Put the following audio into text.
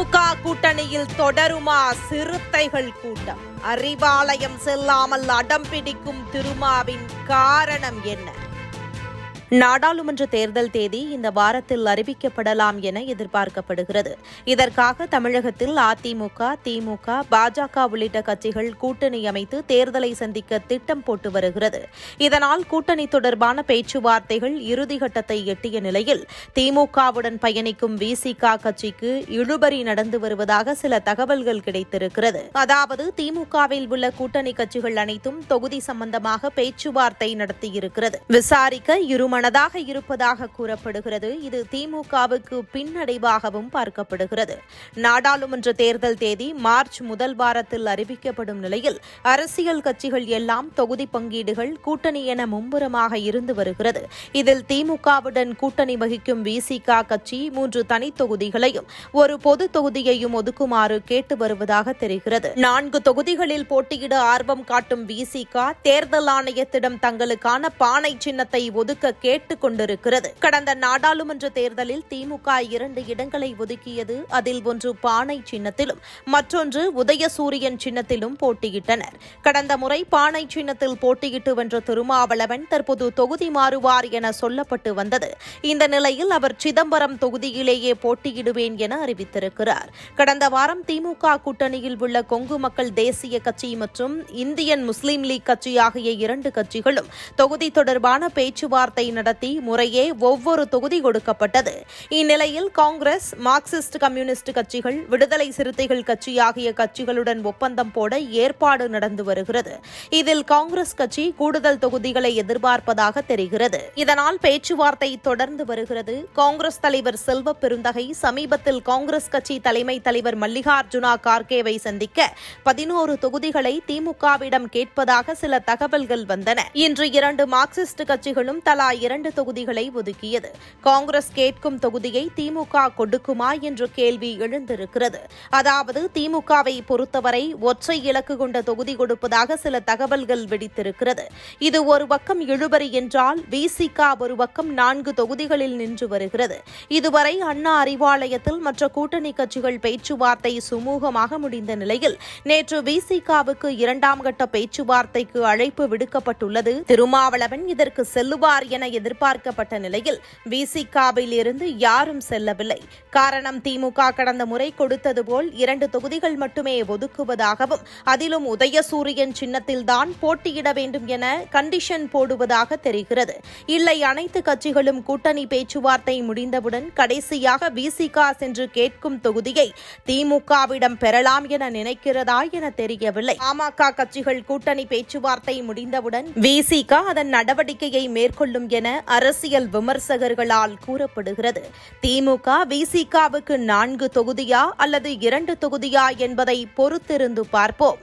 திமுக கூட்டணியில் தொடருமா சிறுத்தைகள் கூட்டம்? அறிவாலயம் செல்லாமல் அடம் பிடிக்கும் திருமாவின் காரணம் என்ன? நாடாளுமன்ற தேர்தல் தேதி இந்த வாரத்தில் அறிவிக்கப்படலாம் என எதிர்பார்க்கப்படுகிறது. இதற்காக தமிழகத்தில் அதிமுக திமுக பாஜக உள்ளிட்ட கட்சிகள் கூட்டணி அமைத்து தேர்தலை சந்திக்க திட்டம் போட்டு வருகிறது. இதனால் கூட்டணி தொடர்பான பேச்சுவார்த்தைகள் இறுதிக்கட்டத்தை எட்டிய நிலையில் திமுகவுடன் பயணிக்கும் விசிக கட்சிக்கு இழுபறி நடந்து வருவதாக சில தகவல்கள் கிடைத்திருக்கிறது. அதாவது திமுகவில் உள்ள கூட்டணி கட்சிகள் அனைத்தும் தொகுதி சம்பந்தமாக பேச்சுவார்த்தை நடத்தியிருக்கிறது. விசாரிக்க இருமனதாக இருப்பதாக கூறப்படுகிறது. இது திமுகவுக்கு பின்னடைவாகவும் பார்க்கப்படுகிறது. நாடாளுமன்ற தேர்தல் தேதி மார்ச் முதல் வாரத்தில் அறிவிக்கப்படும் நிலையில் அரசியல் கட்சிகள் எல்லாம் தொகுதி பங்கீடுகள் கூட்டணி என மும்முரமாக இருந்து வருகிறது. இதில் திமுகவுடன் கூட்டணி வகிக்கும் விசிக கட்சி மூன்று தனி தொகுதிகளையும் ஒரு பொது தொகுதியையும் ஒதுக்குமாறு கேட்டு வருவதாக தெரிகிறது. நான்கு தொகுதிகளில் போட்டியிட ஆர்வம் காட்டும் விசிக தேர்தல் ஆணையத்திடம் தங்களுக்கான பானை சின்னத்தை ஒதுக்க கேட்டுக் கொண்டிருக்கிறது கடந்த நாடாளுமன்ற தேர்தலில் திமுக இரண்டு இடங்களை ஒதுக்கியது. அதில் ஒன்று பானை சின்னத்திலும் மற்றொன்று உதயசூரியன் சின்னத்திலும் போட்டியிட்டனர். கடந்த முறை பானை சின்னத்தில் போட்டியிட்டு வென்ற திருமாவளவன் தற்போது தொகுதி மாறுவார் என சொல்லப்பட்டு வந்தது. இந்த நிலையில் அவர் சிதம்பரம் தொகுதியிலேயே போட்டியிடுவேன் என அறிவித்திருக்கிறார். கடந்த வாரம் திமுக கூட்டணியில் உள்ள கொங்கு மக்கள் தேசிய கட்சி மற்றும் இந்தியன் முஸ்லீம் லீக் கட்சி ஆகிய இரண்டு கட்சிகளும் தொகுதி தொடர்பான பேச்சுவார்த்தை நடத்தி முறையே ஒவ்வொரு தொகுதி கொடுக்கப்பட்டது இந்நிலையில் காங்கிரஸ் மார்க்சிஸ்ட் கம்யூனிஸ்ட் கட்சிகள் விடுதலை சிறுத்தைகள் கட்சி ஆகிய கட்சிகளுடன் ஒப்பந்தம் போட ஏற்பாடு நடந்து வருகிறது. இதில் காங்கிரஸ் கட்சி கூடுதல் தொகுதிகளை எதிர்பார்ப்பதாக தெரிகிறது. இதனால் பேச்சுவார்த்தை தொடர்ந்து வருகிறது. காங்கிரஸ் தலைவர் செல்வ பெருந்தகை சமீபத்தில் காங்கிரஸ் கட்சி தலைமை தலைவர் மல்லிகார்ஜுனா கார்கேவை சந்திக்க பதினோரு தொகுதிகளை திமுகவிடம் கேட்பதாக சில தகவல்கள் வந்தன. இன்று இரண்டு மார்க்சிஸ்ட் கட்சிகளும் தலா இரண்டு தொகுதிகளை ஒதுக்கியது. காங்கிரஸ் கேட்கும் தொகுதியை திமுக கொடுக்குமா என்ற கேள்வி எழுந்திருக்கிறது. அதாவது திமுகவை பொறுத்தவரை ஒற்றை இலக்கு கொண்ட தொகுதி கொடுப்பதாக சில தகவல்கள் வெடித்திருக்கிறது. இது ஒரு பக்கம் இழுபறி என்றால் விசிக ஒரு பக்கம் நான்கு தொகுதிகளில் நின்று வருகிறது. இதுவரை அண்ணா அறிவாலயத்தில் மற்ற கூட்டணி கட்சிகள் பேச்சுவார்த்தை சுமூகமாக முடிந்த நிலையில் நேற்று விசிகாவுக்கு இரண்டாம் கட்ட பேச்சுவார்த்தைக்கு அழைப்பு விடுக்கப்பட்டுள்ளது. திருமாவளவன் இதற்கு செல்லுவார் என எதிர்பார்க்கப்பட்ட நிலையில் விசிகாவில் இருந்து யாரும் செல்லவில்லை. காரணம் திமுக கடந்த முறை கொடுத்தது போல் இரண்டு தொகுதிகள் மட்டுமே ஒதுக்குவதாகவும் அதிலும் உதயசூரியன் சின்னத்தில்தான் போட்டியிட வேண்டும் என கண்டிஷன் போடுவதாக தெரிகிறது. இல்லை அனைத்து கட்சிகளும் கூட்டணி பேச்சுவார்த்தை முடிந்தவுடன் கடைசியாக விசிகா சென்று கேட்கும் தொகுதியை திமுகவிடம் பெறலாம் என நினைக்கிறதா என தெரியவில்லை. பாமக கட்சிகள் கூட்டணி பேச்சுவார்த்தை முடிந்தவுடன் விசிக அதன் நடவடிக்கையை மேற்கொள்ளும் என என அரசியல் விமர்சகர்களால் கூறப்படுகிறது. திமுக விசிகாவுக்கு நான்கு தொகுதியா அல்லது இரண்டு தொகுதியா என்பதை பொறுத்திருந்து பார்ப்போம்.